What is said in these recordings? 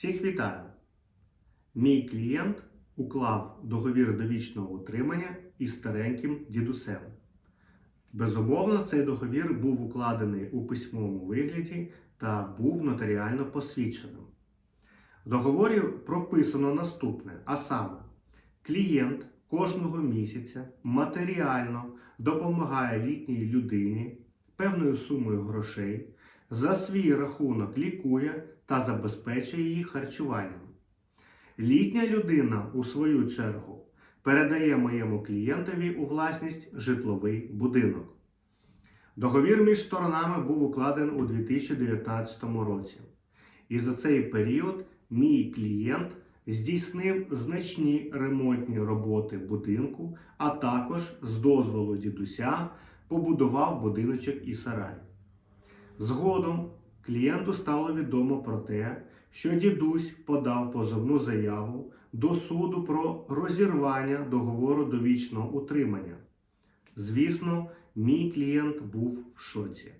Всіх вітаю! Мій клієнт уклав договір довічного утримання із стареньким дідусем. Безумовно, цей договір був укладений у письмовому вигляді та був нотаріально посвідченим. В договорі прописано наступне: а саме, клієнт кожного місяця матеріально допомагає літній людині певною сумою грошей, за свій рахунок лікує та забезпечує її харчуванням. Літня людина, у свою чергу, передає моєму клієнтові у власність житловий будинок. Договір між сторонами був укладений у 2019 році. І за цей період мій клієнт здійснив значні ремонтні роботи будинку, а також з дозволу дідуся побудував будиночок і сарай. Згодом клієнту стало відомо про те, що дідусь подав позовну заяву до суду про розірвання договору довічного утримання. Звісно, мій клієнт був в шоці.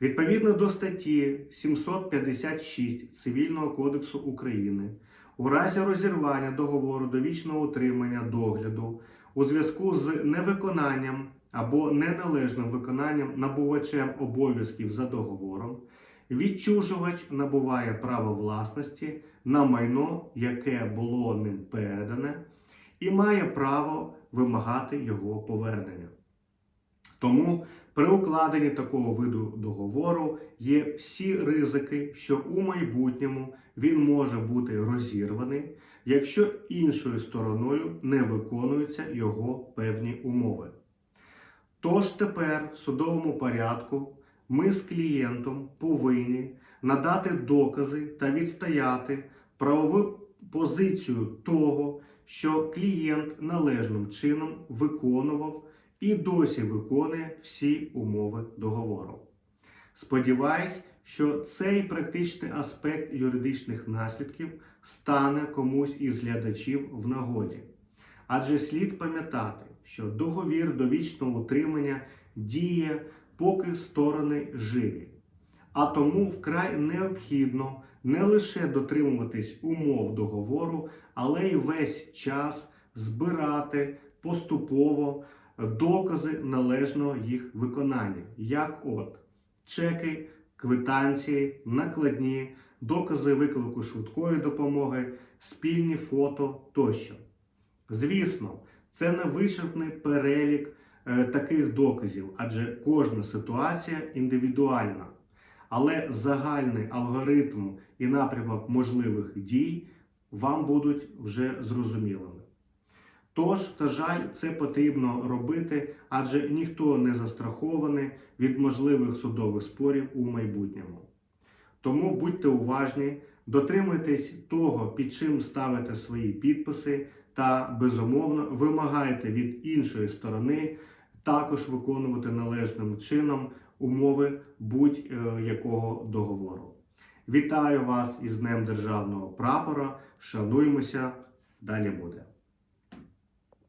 Відповідно до статті 756 Цивільного кодексу України, у разі розірвання договору довічного утримання догляду у зв'язку з невиконанням або неналежним виконанням набувачем обов'язків за договором, відчужувач набуває право власності на майно, яке було ним передане, і має право вимагати його повернення. Тому при укладенні такого виду договору є всі ризики, що у майбутньому він може бути розірваний, якщо іншою стороною не виконуються його певні умови. Тож тепер в судовому порядку ми з клієнтом повинні надати докази та відстояти правову позицію того, що клієнт належним чином виконував і досі виконує всі умови договору. Сподіваюсь, що цей практичний аспект юридичних наслідків стане комусь із глядачів в нагоді. Адже слід пам'ятати, що договір довічного утримання діє, поки сторони живі. А тому вкрай необхідно не лише дотримуватись умов договору, але й весь час збирати поступово докази належного їх виконання, як от чеки, квитанції, накладні, докази виклику швидкої допомоги, спільні фото тощо. Звісно, це не вичерпний перелік е, таких доказів, адже кожна ситуація індивідуальна. Але загальний алгоритм і напрямок можливих дій вам будуть вже зрозумілими. Тож, на жаль, це потрібно робити, адже ніхто не застрахований від можливих судових спорів у майбутньому. Тому будьте уважні, дотримуйтесь того, під чим ставите свої підписи, та безумовно вимагайте від іншої сторони також виконувати належним чином умови будь-якого договору. Вітаю вас із Днем Державного прапора. Шануймося! Далі буде.